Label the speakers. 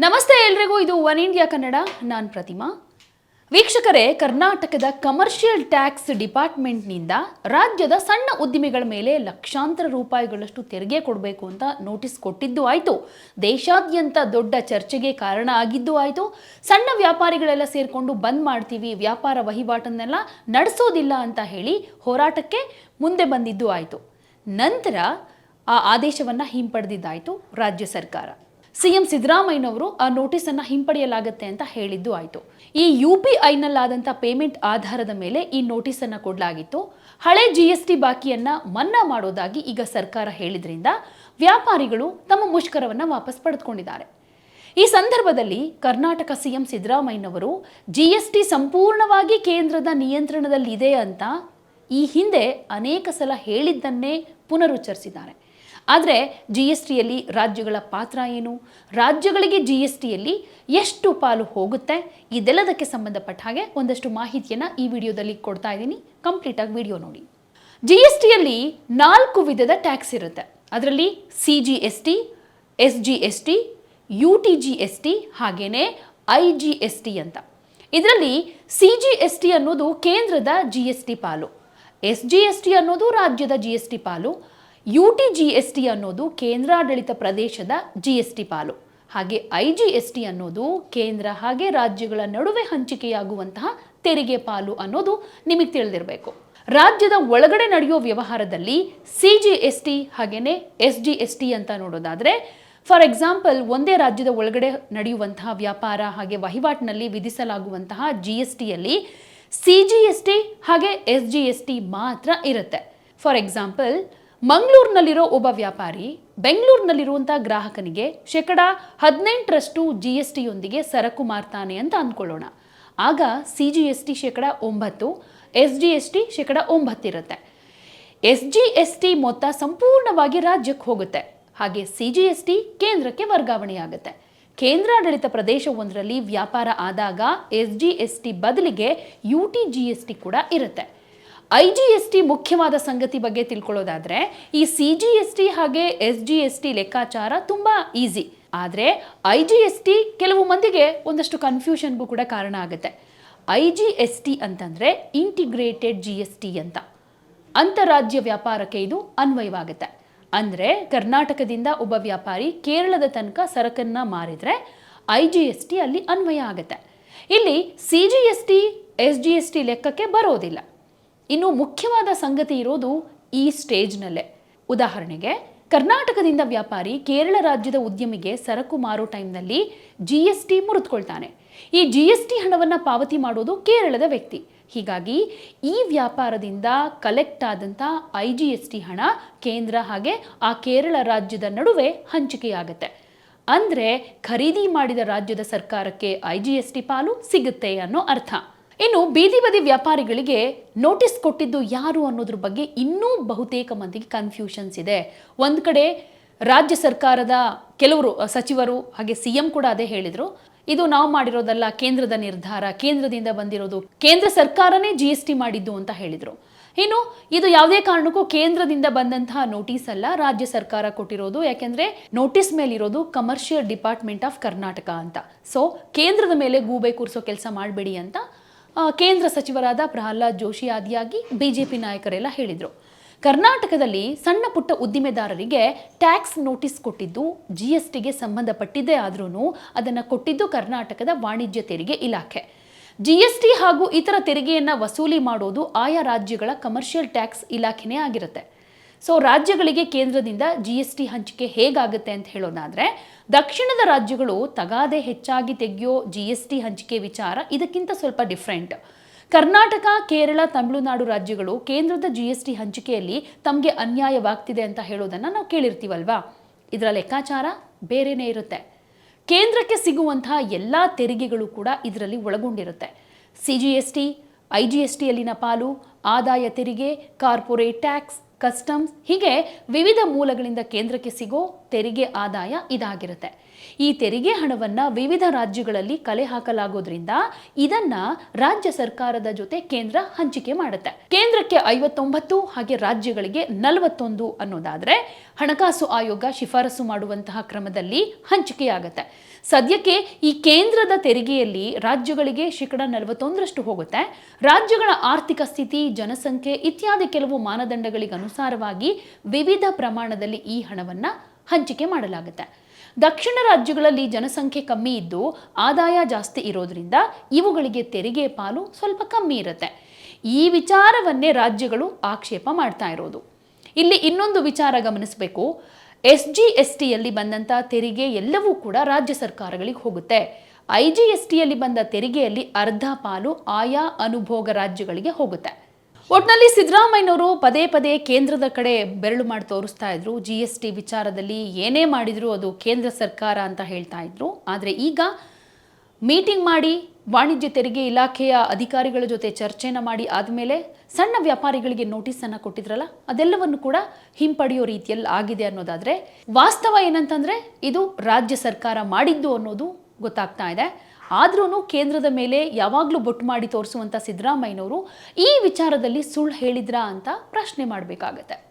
Speaker 1: ನಮಸ್ತೆ ಎಲ್ರಿಗೂ, ಇದು ಒನ್ ಇಂಡಿಯಾ ಕನ್ನಡ. ನಾನು ಪ್ರತಿಮಾ. ವೀಕ್ಷಕರೇ, ಕರ್ನಾಟಕದ ಕಮರ್ಷಿಯಲ್ ಟ್ಯಾಕ್ಸ್ ಡಿಪಾರ್ಟ್ಮೆಂಟ್ನಿಂದ ರಾಜ್ಯದ ಸಣ್ಣ ಉದ್ದಿಮೆಗಳ ಮೇಲೆ ಲಕ್ಷಾಂತರ ರೂಪಾಯಿಗಳಷ್ಟು ತೆರಿಗೆ ಕೊಡಬೇಕು ಅಂತ ನೋಟಿಸ್ ಕೊಟ್ಟಿದ್ದು ಆಯಿತು. ದೇಶಾದ್ಯಂತ ದೊಡ್ಡ ಚರ್ಚೆಗೆ ಕಾರಣ ಆಗಿದ್ದು ಆಯಿತು. ಸಣ್ಣ ವ್ಯಾಪಾರಿಗಳೆಲ್ಲ ಸೇರಿಕೊಂಡು ಬಂದ್ ಮಾಡ್ತೀವಿ, ವ್ಯಾಪಾರ ವಹಿವಾಟನ್ನೆಲ್ಲ ನಡೆಸೋದಿಲ್ಲ ಅಂತ ಹೇಳಿ ಹೋರಾಟಕ್ಕೆ ಮುಂದೆ ಬಂದಿದ್ದು ಆಯಿತು. ನಂತರ ಆ ಆದೇಶವನ್ನು ಹಿಂಪಡೆದಿದ್ದಾಯಿತು ರಾಜ್ಯ ಸರ್ಕಾರ. ಸಿಎಂ ಸಿದ್ದರಾಮಯ್ಯನವರು ಆ ನೋಟಿಸನ್ನು ಹಿಂಪಡೆಯಲಾಗುತ್ತೆ ಅಂತ ಹೇಳಿದ್ದು ಆಯಿತು. ಈ ಯು ಪಿ ಐನಲ್ಲಾದಂಥ ಪೇಮೆಂಟ್ ಆಧಾರದ ಮೇಲೆ ಈ ನೋಟಿಸನ್ನು ಕೊಡಲಾಗಿತ್ತು. ಹಳೆ ಜಿ ಎಸ್ ಟಿ ಬಾಕಿಯನ್ನು ಮನ್ನಾ ಮಾಡೋದಾಗಿ ಈಗ ಸರ್ಕಾರ ಹೇಳಿದ್ರಿಂದ ವ್ಯಾಪಾರಿಗಳು ತಮ್ಮ ಮುಷ್ಕರವನ್ನು ವಾಪಸ್ ಪಡೆದುಕೊಂಡಿದ್ದಾರೆ. ಈ ಸಂದರ್ಭದಲ್ಲಿ ಕರ್ನಾಟಕ ಸಿಎಂ ಸಿದ್ದರಾಮಯ್ಯನವರು, ಜಿ ಎಸ್ ಟಿ ಸಂಪೂರ್ಣವಾಗಿ ಕೇಂದ್ರದ ನಿಯಂತ್ರಣದಲ್ಲಿದೆ ಅಂತ ಈ ಹಿಂದೆ ಅನೇಕ ಸಲ ಹೇಳಿದ್ದನ್ನೇ ಪುನರುಚ್ಚರಿಸಿದ್ದಾರೆ. ಆದರೆ ಜಿ ಎಸ್ ಟಿಯಲ್ಲಿ ರಾಜ್ಯಗಳ ಪಾತ್ರ ಏನು ರಾಜ್ಯಗಳಿಗೆ ಜಿ ಎಸ್ ಟಿಯಲ್ಲಿ ಎಷ್ಟು ಪಾಲು ಹೋಗುತ್ತೆ ಇದೆಲ್ಲದಕ್ಕೆ ಸಂಬಂಧಪಟ್ಟ ಹಾಗೆ ಒಂದಷ್ಟು ಮಾಹಿತಿಯನ್ನು ಈ ವಿಡಿಯೋದಲ್ಲಿ ಕೊಡ್ತಾ ಇದ್ದೀನಿ ಕಂಪ್ಲೀಟಾಗಿ ವಿಡಿಯೋ ನೋಡಿ ಜಿ ಎಸ್ ಟಿಯಲ್ಲಿ ನಾಲ್ಕು ವಿಧದ ಟ್ಯಾಕ್ಸ್ ಇರುತ್ತೆ ಅದರಲ್ಲಿ C G S T S G S T U T G S T ಹಾಗೆಯೇ ಐ ಜಿ ಎಸ್ ಟಿ ಅಂತ ಇದರಲ್ಲಿ ಸಿ ಜಿ ಎಸ್ ಟಿ ಅನ್ನೋದು ಕೇಂದ್ರದ ಜಿ ಎಸ್ ಟಿ ಪಾಲು ಎಸ್ ಜಿ ಎಸ್ ಟಿ ಅನ್ನೋದು ರಾಜ್ಯದ ಜಿ ಎಸ್ ಟಿ ಪಾಲು U T G S T ಅನ್ನೋದು ಕೇಂದ್ರಾಡಳಿತ ಪ್ರದೇಶದ ಜಿ ಎಸ್ ಟಿ ಪಾಲು. ಹಾಗೆ ಐ ಜಿ ಎಸ್ ಟಿ ಅನ್ನೋದು ಕೇಂದ್ರ ಹಾಗೆ ರಾಜ್ಯಗಳ ನಡುವೆ ಹಂಚಿಕೆಯಾಗುವಂತಹ ತೆರಿಗೆ ಪಾಲು ಅನ್ನೋದು ನಿಮಗೆ ತಿಳಿದಿರಬೇಕು. ರಾಜ್ಯದ ಒಳಗಡೆ ನಡೆಯೋ ವ್ಯವಹಾರದಲ್ಲಿ ಸಿ ಜಿ ಎಸ್ ಟಿ ಹಾಗೇನೆ ಎಸ್ ಜಿ ಎಸ್ ಟಿ ಅಂತ ನೋಡೋದಾದ್ರೆ, ಫಾರ್ ಎಕ್ಸಾಂಪಲ್ ಒಂದೇ ರಾಜ್ಯದ ಒಳಗಡೆ ನಡೆಯುವಂತಹ ವ್ಯಾಪಾರ ಹಾಗೆ ವಹಿವಾಟಿನಲ್ಲಿ ವಿಧಿಸಲಾಗುವಂತಹ ಜಿ ಎಸ್ ಟಿಯಲ್ಲಿ ಸಿ ಜಿ ಎಸ್ ಟಿ ಹಾಗೆ ಎಸ್ ಜಿ ಎಸ್ ಟಿ ಮಾತ್ರ ಇರುತ್ತೆ. ಫಾರ್ ಎಕ್ಸಾಂಪಲ್ ಮಂಗಳೂರಿನಲ್ಲಿರೋ ಒಬ್ಬ ವ್ಯಾಪಾರಿ ಬೆಂಗಳೂರಿನಲ್ಲಿರುವಂಥ ಗ್ರಾಹಕನಿಗೆ ಶೇಕಡ ಹದಿನೆಂಟರಷ್ಟು ಜಿ ಎಸ್ ಟಿಯೊಂದಿಗೆ ಸರಕು ಮಾರ್ತಾನೆ ಅಂತ ಅಂದ್ಕೊಳ್ಳೋಣ. ಆಗ ಸಿ ಜಿ ಎಸ್ ಟಿ ಶೇಕಡ ಒಂಬತ್ತು ಎಸ್ ಜಿ ಎಸ್ ಟಿ ಶೇಕಡ ಒಂಬತ್ತಿರುತ್ತೆ ಎಸ್ ಜಿ ಎಸ್ ಟಿ ಮೊತ್ತ ಸಂಪೂರ್ಣವಾಗಿ ರಾಜ್ಯಕ್ಕೆ ಹೋಗುತ್ತೆ. ಹಾಗೆ ಸಿ ಜಿ ಎಸ್ ಟಿ ಕೇಂದ್ರಕ್ಕೆ ವರ್ಗಾವಣೆಯಾಗುತ್ತೆ. ಕೇಂದ್ರಾಡಳಿತ ಪ್ರದೇಶವೊಂದರಲ್ಲಿ ವ್ಯಾಪಾರ ಆದಾಗ ಎಸ್ ಜಿ ಎಸ್ ಟಿ ಬದಲಿಗೆ U T G S T ಕೂಡ ಇರುತ್ತೆ. ಐ ಜಿ ಎಸ್ ಟಿ ಮುಖ್ಯವಾದ ಸಂಗತಿ ಬಗ್ಗೆ ತಿಳ್ಕೊಳ್ಳೋದಾದರೆ, ಈ ಸಿ ಜಿ ಎಸ್ ಟಿ ಹಾಗೆ ಎಸ್ ಜಿ ಎಸ್ ಟಿ ಲೆಕ್ಕಾಚಾರ ತುಂಬ ಈಸಿ ಆದರೆ, ಐ ಜಿ ಎಸ್ ಟಿ ಕೆಲವು ಮಂದಿಗೆ ಒಂದಷ್ಟು ಕನ್ಫ್ಯೂಷನ್ಗೂ ಕೂಡ ಕಾರಣ ಆಗುತ್ತೆ. ಐ ಜಿ ಎಸ್ ಟಿ ಅಂತಂದರೆ ಇಂಟಿಗ್ರೇಟೆಡ್ ಜಿ ಎಸ್ ಟಿ ಅಂತ. ಅಂತಾರಾಜ್ಯ ವ್ಯಾಪಾರಕ್ಕೆ ಇದು ಅನ್ವಯವಾಗುತ್ತೆ. ಅಂದರೆ, ಕರ್ನಾಟಕದಿಂದ ಒಬ್ಬ ವ್ಯಾಪಾರಿ ಕೇರಳದ ತನಕ ಸರಕನ್ನು ಮಾರಿದರೆ, ಐ ಜಿ ಎಸ್ ಟಿ ಅಲ್ಲಿ ಅನ್ವಯ ಆಗುತ್ತೆ. ಇಲ್ಲಿ C G S T S G S T ಲೆಕ್ಕಕ್ಕೆ ಬರೋದಿಲ್ಲ. ಇನ್ನು ಮುಖ್ಯವಾದ ಸಂಗತಿ ಇರೋದು ಈ ಸ್ಟೇಜ್ನಲ್ಲೇ. ಉದಾಹರಣೆಗೆ, ಕರ್ನಾಟಕದಿಂದ ವ್ಯಾಪಾರಿ ಕೇರಳ ರಾಜ್ಯದ ಉದ್ಯಮಿಗೆ ಸರಕು ಮಾರೋ ಟೈಮ್ನಲ್ಲಿ ಜಿ ಎಸ್ ಟಿ ಮುರಿದುಕೊಳ್ತಾನೆ. ಈ ಜಿ ಎಸ್ ಟಿ ಹಣವನ್ನು ಪಾವತಿ ಮಾಡೋದು ಕೇರಳದ ವ್ಯಕ್ತಿ. ಹೀಗಾಗಿ ಈ ವ್ಯಾಪಾರದಿಂದ ಕಲೆಕ್ಟ್ ಆದಂಥ ಐ ಜಿ ಎಸ್ ಟಿ ಹಣ ಕೇಂದ್ರ ಹಾಗೆ ಆ ಕೇರಳ ರಾಜ್ಯದ ನಡುವೆ ಹಂಚಿಕೆಯಾಗುತ್ತೆ. ಅಂದರೆ ಖರೀದಿ ಮಾಡಿದ ರಾಜ್ಯದ ಸರ್ಕಾರಕ್ಕೆ ಐ ಜಿ ಎಸ್ ಟಿ ಪಾಲು ಸಿಗುತ್ತೆ ಅನ್ನೋ ಅರ್ಥ. ಇನ್ನು ಬೀದಿ ಬದಿ ವ್ಯಾಪಾರಿಗಳಿಗೆ ನೋಟಿಸ್ ಕೊಟ್ಟಿದ್ದು ಯಾರು ಅನ್ನೋದ್ರ ಬಗ್ಗೆ ಇನ್ನೂ ಬಹುತೇಕ ಮಂದಿಗೆ ಕನ್ಫ್ಯೂಷನ್ಸ್ ಇದೆ. ಒಂದು ಕಡೆ ರಾಜ್ಯ ಸರ್ಕಾರದ ಕೆಲವರು ಸಚಿವರು ಹಾಗೆ ಸಿ ಎಂ ಕೂಡ ಅದೇ ಹೇಳಿದರು. ಇದು ನಾವು ಮಾಡಿರೋದಲ್ಲ ಕೇಂದ್ರದ ನಿರ್ಧಾರ, ಕೇಂದ್ರದಿಂದ ಬಂದಿರೋದು, ಕೇಂದ್ರ ಸರ್ಕಾರನೇ ಜಿ ಎಸ್ ಟಿ ಮಾಡಿದ್ದು ಅಂತ ಹೇಳಿದರು. ಇನ್ನು ಇದು ಯಾವುದೇ ಕಾರಣಕ್ಕೂ ಕೇಂದ್ರದಿಂದ ಬಂದಂತಹ ನೋಟಿಸ್ ಅಲ್ಲ, ರಾಜ್ಯ ಸರ್ಕಾರ ಕೊಟ್ಟಿರೋದು. ಯಾಕೆಂದ್ರೆ ನೋಟಿಸ್ ಮೇಲಿರೋದು ಕಮರ್ಷಿಯಲ್ ಡಿಪಾರ್ಟ್ಮೆಂಟ್ ಆಫ್ ಕರ್ನಾಟಕ ಅಂತ. ಸೊ ಕೇಂದ್ರದ ಮೇಲೆ ಗೂಬೆ ಕೂರಿಸೋ ಕೆಲಸ ಮಾಡಬೇಡಿ ಅಂತ ಕೇಂದ್ರ ಸಚಿವರಾದ ಪ್ರಹ್ಲಾದ್ ಜೋಶಿ ಆದಿಯಾಗಿ ಬಿಜೆಪಿ ನಾಯಕರೆಲ್ಲ ಹೇಳಿದರು. ಕರ್ನಾಟಕದಲ್ಲಿ ಸಣ್ಣ ಪುಟ್ಟ ಉದ್ದಿಮೆದಾರರಿಗೆ ಟ್ಯಾಕ್ಸ್ ನೋಟಿಸ್ ಕೊಟ್ಟಿದ್ದು ಜಿ ಎಸ್ ಟಿಗೆ ಸಂಬಂಧಪಟ್ಟಿದ್ದೇ ಆದ್ರೂ ಅದನ್ನು ಕೊಟ್ಟಿದ್ದು ಕರ್ನಾಟಕದ ವಾಣಿಜ್ಯ ತೆರಿಗೆ ಇಲಾಖೆ. ಜಿ ಎಸ್ ಟಿ ಹಾಗೂ ಇತರ ತೆರಿಗೆಯನ್ನು ವಸೂಲಿ ಮಾಡೋದು ಆಯಾ ರಾಜ್ಯಗಳ ಕಮರ್ಷಿಯಲ್ ಟ್ಯಾಕ್ಸ್ ಇಲಾಖೆನೇ ಆಗಿರುತ್ತೆ. ಸೊ ರಾಜ್ಯಗಳಿಗೆ ಕೇಂದ್ರದಿಂದ ಜಿ ಎಸ್ ಟಿ ಹಂಚಿಕೆ ಹೇಗಾಗುತ್ತೆ ಅಂತ ಹೇಳೋದಾದ್ರೆ, ದಕ್ಷಿಣದ ರಾಜ್ಯಗಳು ತಗಾದೆ ಹೆಚ್ಚಾಗಿ ತೆಗೆಯೋ ಜಿ ಎಸ್ ಟಿ ಹಂಚಿಕೆ ವಿಚಾರ ಇದಕ್ಕಿಂತ ಸ್ವಲ್ಪ ಡಿಫ್ರೆಂಟ್ ಕರ್ನಾಟಕ, ಕೇರಳ, ತಮಿಳುನಾಡು ರಾಜ್ಯಗಳು ಕೇಂದ್ರದ ಜಿ ಎಸ್ ಟಿ ಹಂಚಿಕೆಯಲ್ಲಿ ತಮಗೆ ಅನ್ಯಾಯವಾಗ್ತಿದೆ ಅಂತ ಹೇಳೋದನ್ನು ನಾವು ಕೇಳಿರ್ತೀವಲ್ವಾ? ಇದರ ಲೆಕ್ಕಾಚಾರ ಬೇರೆನೇ ಇರುತ್ತೆ. ಕೇಂದ್ರಕ್ಕೆ ಸಿಗುವಂತಹ ಎಲ್ಲ ತೆರಿಗೆಗಳು ಕೂಡ ಇದರಲ್ಲಿ ಒಳಗೊಂಡಿರುತ್ತೆ. C G S T I G S ಟಿಯಲ್ಲಿನ ಪಾಲು, ಆದಾಯ ತೆರಿಗೆ, ಕಾರ್ಪೊರೇಟ್ ಟ್ಯಾಕ್ಸ್ ಕಸ್ಟಮ್ಸ್ ಹೀಗೆ ವಿವಿಧ ಮೂಲಗಳಿಂದ ಕೇಂದ್ರಕ್ಕೆ ಸಿಗೋ ತೆರಿಗೆ ಆದಾಯ ಇದಾಗಿರುತ್ತೆ. ಈ ತೆರಿಗೆ ಹಣವನ್ನು ವಿವಿಧ ರಾಜ್ಯಗಳಲ್ಲಿ ಕಲೆ ಹಾಕಲಾಗೋದ್ರಿಂದ ಇದನ್ನ ರಾಜ್ಯ ಸರ್ಕಾರದ ಜೊತೆ ಕೇಂದ್ರ ಹಂಚಿಕೆ ಮಾಡುತ್ತೆ. ಕೇಂದ್ರಕ್ಕೆ ಐವತ್ತೊಂಬತ್ತು ಹಾಗೆ ರಾಜ್ಯಗಳಿಗೆ ನಲವತ್ತೊಂದು ಅನ್ನೋದಾದ್ರೆ ಹಣಕಾಸು ಆಯೋಗ ಶಿಫಾರಸು ಮಾಡುವಂತಹ ಕ್ರಮದಲ್ಲಿ ಹಂಚಿಕೆಯಾಗುತ್ತೆ. ಸದ್ಯಕ್ಕೆ ಈ ಕೇಂದ್ರದ ತೆರಿಗೆಯಲ್ಲಿ ರಾಜ್ಯಗಳಿಗೆ ಶೇಕಡ ನಲವತ್ತೊಂದರಷ್ಟು ಹೋಗುತ್ತೆ. ರಾಜ್ಯಗಳ ಆರ್ಥಿಕ ಸ್ಥಿತಿ, ಜನಸಂಖ್ಯೆ ಇತ್ಯಾದಿ ಕೆಲವು ಮಾನದಂಡಗಳಿಗೆ ಅನುಸಾರವಾಗಿ ವಿವಿಧ ಪ್ರಮಾಣದಲ್ಲಿ ಈ ಹಣವನ್ನ ಹಂಚಿಕೆ ಮಾಡಲಾಗುತ್ತೆ. ದಕ್ಷಿಣ ರಾಜ್ಯಗಳಲ್ಲಿ ಜನಸಂಖ್ಯೆ ಕಮ್ಮಿ ಇದ್ದು ಆದಾಯ ಜಾಸ್ತಿ ಇರೋದ್ರಿಂದ ಇವುಗಳಿಗೆ ತೆರಿಗೆ ಪಾಲು ಸ್ವಲ್ಪ ಕಮ್ಮಿ ಇರುತ್ತೆ. ಈ ವಿಚಾರವನ್ನೇ ರಾಜ್ಯಗಳು ಆಕ್ಷೇಪ ಮಾಡ್ತಾ ಇರೋದು. ಇಲ್ಲಿ ಇನ್ನೊಂದು ವಿಚಾರ ಗಮನಿಸಬೇಕು. ಎಸ್ ಜಿ ಎಸ್ ಟಿಯಲ್ಲಿ ಬಂದಂಥ ತೆರಿಗೆ ಎಲ್ಲವೂ ಕೂಡ ರಾಜ್ಯ ಸರ್ಕಾರಗಳಿಗೆ ಹೋಗುತ್ತೆ. ಐ ಜಿ ಎಸ್ ಟಿಯಲ್ಲಿ ಬಂದ ತೆರಿಗೆಯಲ್ಲಿ ಅರ್ಧ ಪಾಲು ಆಯಾ ಅನುಭೋಗ ರಾಜ್ಯಗಳಿಗೆ ಹೋಗುತ್ತೆ. ಒಟ್ನಲ್ಲಿ ಸಿದ್ದರಾಮಯ್ಯನವರು ಪದೇ ಪದೇ ಕೇಂದ್ರದ ಕಡೆ ಬೆರಳು ಮಾಡಿ ತೋರಿಸ್ತಾ ಇದ್ರು. ಜಿ ಎಸ್ ಟಿ ವಿಚಾರದಲ್ಲಿ ಏನೇ ಮಾಡಿದ್ರು ಅದು ಕೇಂದ್ರ ಸರ್ಕಾರ ಅಂತ ಹೇಳ್ತಾ ಇದ್ರು. ಆದರೆ ಈಗ ಮೀಟಿಂಗ್ ಮಾಡಿ ವಾಣಿಜ್ಯ ತೆರಿಗೆ ಇಲಾಖೆಯ ಅಧಿಕಾರಿಗಳ ಜೊತೆ ಚರ್ಚೆನ ಮಾಡಿ ಆದಮೇಲೆ ಸಣ್ಣ ವ್ಯಾಪಾರಿಗಳಿಗೆ ನೋಟಿಸನ್ನು ಕೊಟ್ಟಿದ್ರಲ್ಲ, ಅದೆಲ್ಲವನ್ನು ಕೂಡ ಹಿಂಪಡೆಯೋ ರೀತಿಯಲ್ಲಿ ಆಗಿದೆ ಅನ್ನೋದಾದ್ರೆ ವಾಸ್ತವ ಏನಂತಂದ್ರೆ ಇದು ರಾಜ್ಯ ಸರ್ಕಾರ ಮಾಡಿದ್ದು ಅನ್ನೋದು ಗೊತ್ತಾಗ್ತಾ ಇದೆ. ಆದ್ರೂ ಕೇಂದ್ರದ ಮೇಲೆ ಯಾವಾಗಲೂ ಬೊಟ್ಟು ಮಾಡಿ ತೋರಿಸುವಂಥ ಸಿದ್ದರಾಮಯ್ಯನವರು ಈ ವಿಚಾರದಲ್ಲಿ ಸುಳ್ಳು ಹೇಳಿದ್ರಾ ಅಂತ ಪ್ರಶ್ನೆ ಮಾಡಬೇಕಾಗತ್ತೆ.